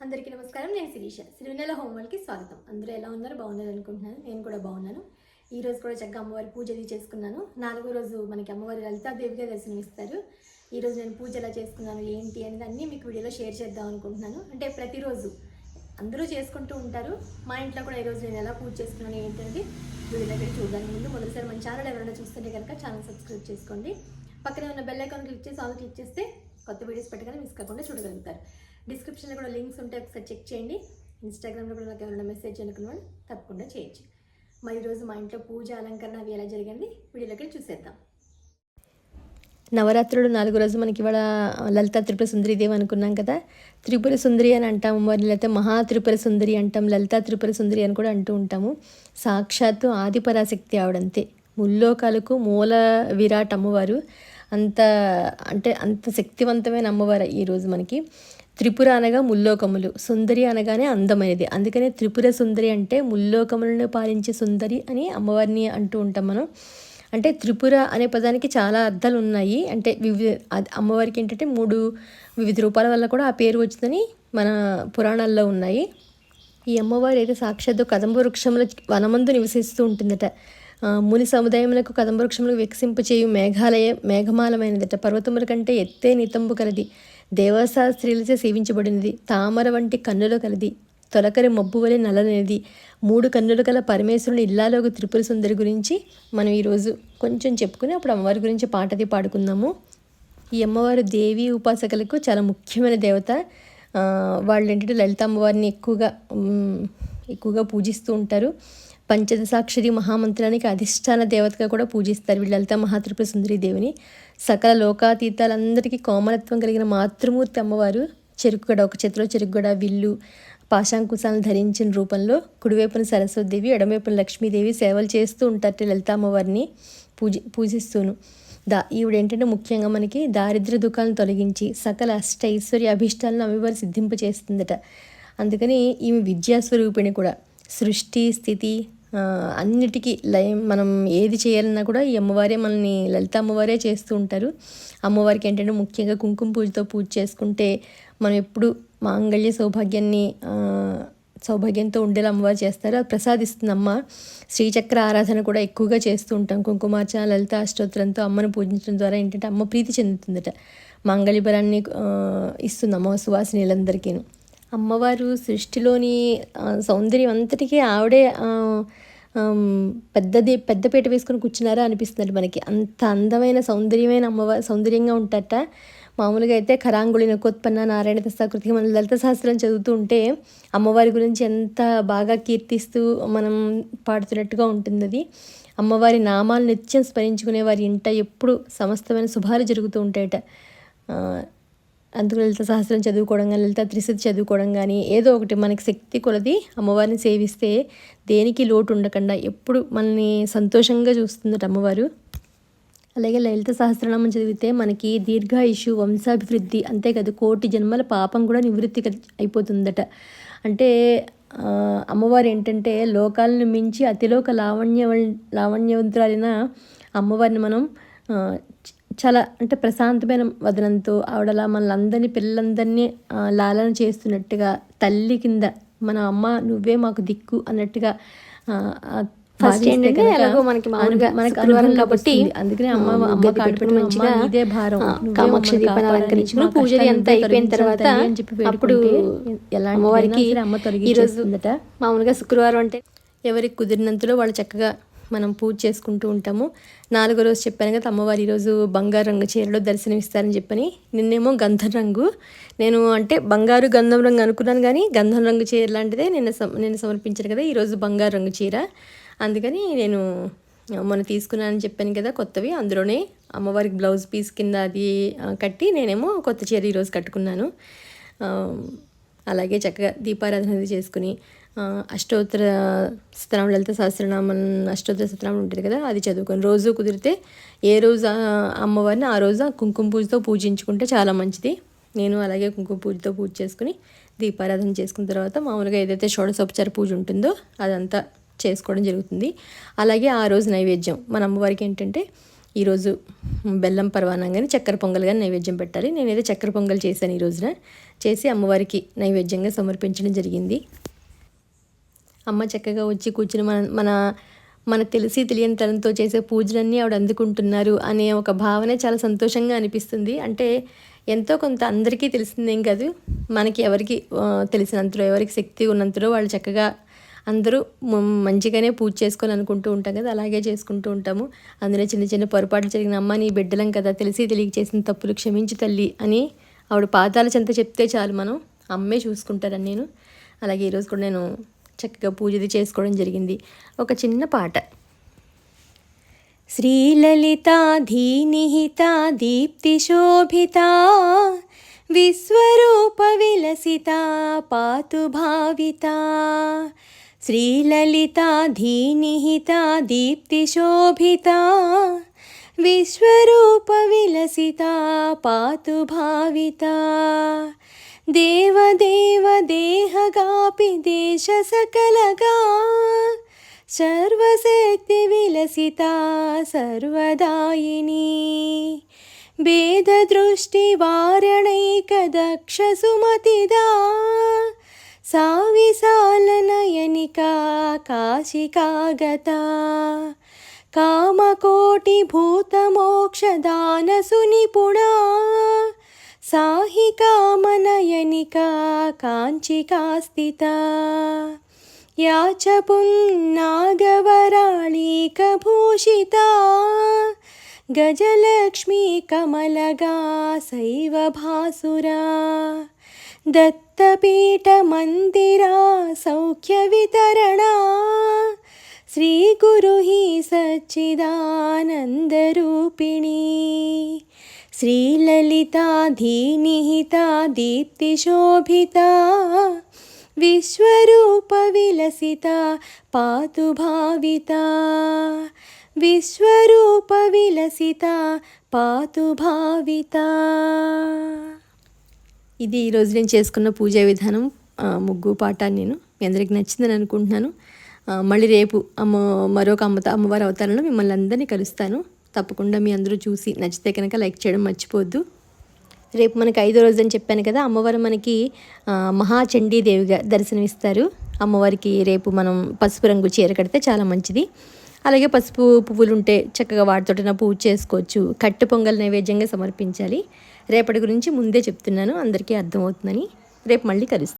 అందరికీ నమస్కారం. నేను శిరీష. సిరివెన్నెల హోమ్ వాళ్ళకి స్వాగతం. అందరూ ఎలా ఉన్నారు? బాగున్నారు అనుకుంటున్నాను. నేను కూడా బాగున్నాను. ఈ రోజు కూడా చక్కగా అమ్మవారి పూజ అది చేసుకున్నాను. నాలుగో రోజు మనకి అమ్మవారి లలితాదేవిగా దర్శనమిస్తారు. ఈ రోజు నేను పూజ ఎలా చేసుకున్నాను ఏంటి అనేది అన్నీ మీకు వీడియోలో షేర్ చేద్దాం అనుకుంటున్నాను. అంటే ప్రతిరోజు అందరూ చేసుకుంటూ ఉంటారు. మా ఇంట్లో కూడా ఈరోజు నేను ఎలా పూజ చేసుకున్నాను ఏంటంటే వీడియో దగ్గర చూడడానికి ముందు మొదటిసారి మన ఛానల్ ఎవరైనా చూస్తుంటే కనుక ఛానల్ సబ్స్క్రైబ్ చేసుకోండి. పక్కనే ఉన్న బెల్ ఐకాన్ క్లిక్ చేసి ఆల్ క్లిక్ చేస్తే కొత్త వీడియోస్ పెట్టగానే మిస్ కాకుండా చూడగలుగుతారు. డిస్క్రిప్షన్లో కూడా లింక్స్ ఉంటాయి ఒకసారి చెక్ చేయండి. ఇన్స్టాగ్రామ్లో కూడా నాకు ఎవరైనా మెసేజ్ అనుకున్న తప్పకుండా చేయొచ్చు. మరి ఈరోజు మా ఇంట్లో పూజ అలంకరణ అవి ఎలా జరిగింది వీడియోలోకి చూసేద్దాం. నవరాత్రులు నాలుగు రోజు మనకి ఇవాళ లలిత త్రిపుర సుందరి దేవి అనుకున్నాం కదా. త్రిపుర సుందరి అని అంటాము మరి లేకపోతే మహా త్రిపుర సుందరి అంటాం లలిత త్రిపుర సుందరి అని కూడా అంటూ ఉంటాము. సాక్షాత్తు ఆదిపరాశక్తి ఆవిడంతే. ముల్లోకాలకు మూల విరాట్ అమ్మవారు. అంత అంటే అంత శక్తివంతమైన అమ్మవారు ఈరోజు మనకి. త్రిపుర అనగా ముల్లోకములు. సుందరి అనగానే అందమైనది. అందుకనే త్రిపుర సుందరి అంటే ముల్లోకములను పాలించే సుందరి అని అమ్మవారిని అంటూ ఉంటాం మనం. అంటే త్రిపుర అనే పదానికి చాలా అర్థాలు ఉన్నాయి అంటే వివిధ అమ్మవారికి ఏంటంటే మూడు వివిధ రూపాల వల్ల కూడా ఆ పేరు వచ్చిందని మన పురాణాల్లో ఉన్నాయి. ఈ అమ్మవారు అయితే సాక్షాత్తు కదంబ వృక్షముల వనమందు నివసిస్తూ ఉంటుందట. ముని సముదాయములకు కదంబ వృక్షములకు వికసింపచేయు మేఘాలయ మేఘమాలమైనదట. పర్వతముల కంటే ఎత్తే నితంబు కలది. దేవశాస్త్రీలచే సేవించబడినది. తామర వంటి కన్నుల కలది. తొలకరి మబ్బు వలె నల్లనేది. మూడు కన్నులు గల పరమేశ్వరుని ఇల్లాలోకి త్రిపుర సుందరి గురించి మనం ఈరోజు కొంచెం చెప్పుకుని అప్పుడు అమ్మవారి గురించి పాటది పాడుకుందాము. ఈ అమ్మవారు దేవి ఉపాసకులకు చాలా ముఖ్యమైన దేవత. వాళ్ళు ఏంటంటే లలిత అమ్మవారిని ఎక్కువగా ఎక్కువగా పూజిస్తూ ఉంటారు. పంచదశాక్షరి మహామంత్రానికి అధిష్టాన దేవతగా కూడా పూజిస్తారు. వీళ్ళు లలిత మహాత్రిపుర సుందరి దేవిని. సకల లోకాతీతాలందరికీ కోమలత్వం కలిగిన మాతృమూర్తి అమ్మవారు చెరుకుగడ. ఒక చేతిలో చెరుకుగడ విల్లు పాశాంకుశాలను ధరించిన రూపంలో కుడివైపున సరస్వతిదేవి ఎడమవైపున లక్ష్మీదేవి సేవలు చేస్తూ ఉంటారు లలిత అమ్మవారిని పూజి పూజిస్తూను. దా ఈవిడ ఏంటంటే ముఖ్యంగా మనకి దారిద్ర దుఃఖాలను తొలగించి సకల అష్ట ఐశ్వర్య అభిష్టాలను అమ్మవారు సిద్ధింపచేస్తుందట. అందుకని ఈమె విద్యాస్వరూపిణి కూడా. సృష్టి స్థితి అన్నిటికీ లయ మనం ఏది చేయాలన్నా కూడా ఈ అమ్మవారే మనల్ని లలిత అమ్మవారే చేస్తూ ఉంటారు. అమ్మవారికి ఏంటంటే ముఖ్యంగా కుంకుమ పూజతో పూజ చేసుకుంటే మనం ఎప్పుడు మాంగళ్య సౌభాగ్యాన్ని సౌభాగ్యంతో ఉండేలా అమ్మవారు చేస్తారు. అది ప్రసాదిస్తుంది అమ్మ శ్రీచక్ర ఆరాధన కూడా ఎక్కువగా చేస్తూ ఉంటాం. కుంకుమార్చన లలిత అష్టోత్తరంతో అమ్మను పూజించడం ద్వారా ఏంటంటే అమ్మ ప్రీతి చెందుతుందట. మాంగళ్య బలాన్ని ఇస్తుంది అమ్మ సువాసినీలందరికీను. అమ్మవారు సృష్టిలోని సౌందర్యం అంతటికీ ఆవిడే పెద్దది పెద్దపేట వేసుకొని కూర్చున్నారా అనిపిస్తుంది మనకి. అంత అందమైన సౌందర్యమైన అమ్మవారు సౌందర్యంగా ఉంటారట. మామూలుగా అయితే ఖరాంగుళి నకోత్పన్న నారాయణ దశాకృతికి మన లలిత శాస్త్రం చదువుతూ ఉంటే అమ్మవారి గురించి ఎంత బాగా కీర్తిస్తూ మనం పాడుతున్నట్టుగా ఉంటుంది అది అమ్మవారి నామాలు నిత్యం స్మరించుకునే వారి ఇంట ఎప్పుడు సమస్తమైన శుభాలు జరుగుతూ ఉంటాయట. అందుకు లలిత సహస్రం చదువుకోవడం కానీ లలిత త్రిశతి చదువుకోవడం కానీ ఏదో ఒకటి మనకి శక్తి కొలది అమ్మవారిని సేవిస్తే దేనికి లోటు ఉండకుండా ఎప్పుడు మనల్ని సంతోషంగా చూస్తుందట అమ్మవారు. అలాగే లలిత సహస్రనామం చదివితే మనకి దీర్ఘాయుషు వంశాభివృద్ధి అంతేకాదు కోటి జన్మల పాపం కూడా నివృత్తి అయిపోతుందట. అంటే అమ్మవారు ఏంటంటే లోకాలను మించి అతిలోక లావణ్య లావణ్యవంతురాలైన అమ్మవారిని మనం చాలా అంటే ప్రశాంతమైన వదనంతో ఆవిడలా మనలందరినీ పిల్లలందరినీ లాలన చేస్తున్నట్టుగా తల్లి కింద మన అమ్మ నువ్వే మాకు దిక్కు అన్నట్టుగా ఫస్ట్ ఏంటంటే ఎలాగో మనకి మామూలుగా మనకు అనుభవం కాబట్టి. అందుకనే అమ్మ అమ్మ గది కాడు పెట్టుకుని పెట్టుకుని మంచిగా నీదే భారం. కామాక్షి దీపాన్ని అలంకరించుకుని పూజ అంతా అయిపోయిన తర్వాత తల్లి అని చెప్పి అప్పుడు ఎలాంటి అమ్మవారికి అమ్మ ఈరోజు తొలగించేస్తుందట మామూలుగా శుక్రవారం అంటే ఎవరికి కుదిరినంతలో వాళ్ళు చక్కగా మనం పూజ చేసుకుంటూ ఉంటాము. నాలుగో రోజు చెప్పాను కదా అమ్మవారి ఈరోజు బంగారు రంగు చీరలో దర్శనమిస్తారని చెప్పని. నిన్నేమో గంధం రంగు. నేను అంటే బంగారు గంధం రంగు అనుకున్నాను కానీ గంధం రంగు చీర లాంటిదే నిన్న సమ నేను సమర్పించాను కదా ఈరోజు బంగారు రంగు చీర. అందుకని నేను మొన్న తీసుకున్నానని చెప్పాను కదా కొత్తవి అందులోనే అమ్మవారికి బ్లౌజ్ పీస్ కింద అది కట్టి నేనేమో కొత్త చీర ఈరోజు కట్టుకున్నాను. అలాగే చక్కగా దీపారాధన అది చేసుకుని అష్టోత్తర స్తనామ లలిత సహస్రనామం అష్టోత్తర సహస్రనామం ఉంటుంది కదా అది చదువుకొని రోజు కుదిరితే ఏ రోజు అమ్మవారిని ఆ రోజు కుంకుమ పూజతో పూజించుకుంటే చాలా మంచిది. నేను అలాగే కుంకుమ పూజతో పూజ చేసుకుని దీపారాధన చేసుకున్న తర్వాత మామూలుగా ఏదైతే షోడశోపచార పూజ ఉంటుందో అదంతా చేసుకోవడం జరుగుతుంది. అలాగే ఆ రోజు నైవేద్యం. మన అమ్మవారికి ఏంటంటే ఈరోజు బెల్లం పర్వాణం కానీ చక్కెర పొంగల్ కానీ నైవేద్యం పెట్టాలి. నేనైతే చక్కెర పొంగల్ చేశాను ఈ రోజున. చేసి అమ్మవారికి నైవేద్యంగా సమర్పించడం జరిగింది. అమ్మ చక్కగా వచ్చి కూర్చుని మన మన మన తెలిసి తెలియని తరంతో చేసే పూజలన్నీ ఆవిడ అందుకుంటున్నారు అనే ఒక భావన చాలా సంతోషంగా అనిపిస్తుంది. అంటే ఎంతో కొంత అందరికీ తెలిసిందేం కాదు మనకి ఎవరికి తెలిసినంతలో ఎవరికి శక్తి ఉన్నంతలో వాళ్ళు చక్కగా అందరూ మంచిగానే పూజ చేసుకొని అనుకుంటూ ఉంటాం కదా అలాగే చేసుకుంటూ ఉంటాము. అందులో చిన్న చిన్న పొరపాట్లు జరిగిన అమ్మ నీ బిడ్డలం కదా తెలిసి తెలియక చేసిన తప్పులు క్షమించి తల్లి అని ఆవిడ పాదాల చెంత చెప్తే చాలు మనం అమ్మే చూసుకుంటారని నేను. అలాగే ఈరోజు కూడా నేను చక్కగా పూజది చేసుకోవడం జరిగింది. ఒక చిన్న పాట. శ్రీలలితాధీనిహితా విశ్వరూప విలసిత పాతు ధీనిహిత శ్రీలలితాధీనిహితా విశ్వరూప విలసిత పాతు భావిత देवदेवदेहगापि देशसकलगा सर्वशक्तिविलसिता सर्वदायिनी। भेददृष्टिवारणैकदक्षसुमतिदा सा विशालनयनिका काशिका गता कामकोटिभूतमोक्षदानसुनिपुणा। साहिकामनयनिका काञ्चिका स्थिता। या च पुन्नागवराळीकभूषिता गजलक्ष्मी कमलगा सैव भासुरा। दत्तपीठमन्दिरा सौख्यवितरणा। श्रीगुरुः सच्चिदानन्दरूपिणी। श्रीललिताधीनिहिता दीप्तिशोभिता विश्वरूपविलसिता पातु भाविता విశ్వరూపవిలసిత పాతు భావిత ఇది ఈరోజు నేను చేసుకున్న పూజా విధానం ఆ, ముగ్గు పాట నేను మీ అందరికి నచ్చిందని అనుకుంటున్నాను ఆ, మళ్ళీ రేపు అమ్మ మరొక అమ్మ అమ్మవారి అవతారంలో మిమ్మల్ని అందరినీ కలుస్తాను తప్పకుండా మీ అందరూ చూసి నచ్చితే కనుక లైక్ చేయడం మర్చిపోద్దు రేపు మనకి ఐదో రోజు అని చెప్పాను కదా అమ్మవారు మనకి మహాచండీదేవిగా దర్శనమిస్తారు. అమ్మవారికి రేపు మనం పసుపు రంగు చీర కడితే చాలా మంచిది. అలాగే పసుపు పువ్వులు ఉంటే చక్కగా వాటితోటైనా పూజ చేసుకోవచ్చు. కట్టు పొంగల్ నైవేద్యంగా సమర్పించాలి. రేపటి గురించి ముందే చెప్తున్నాను అందరికీ అర్థమవుతుందని. రేపు మళ్ళీ కలుస్తాను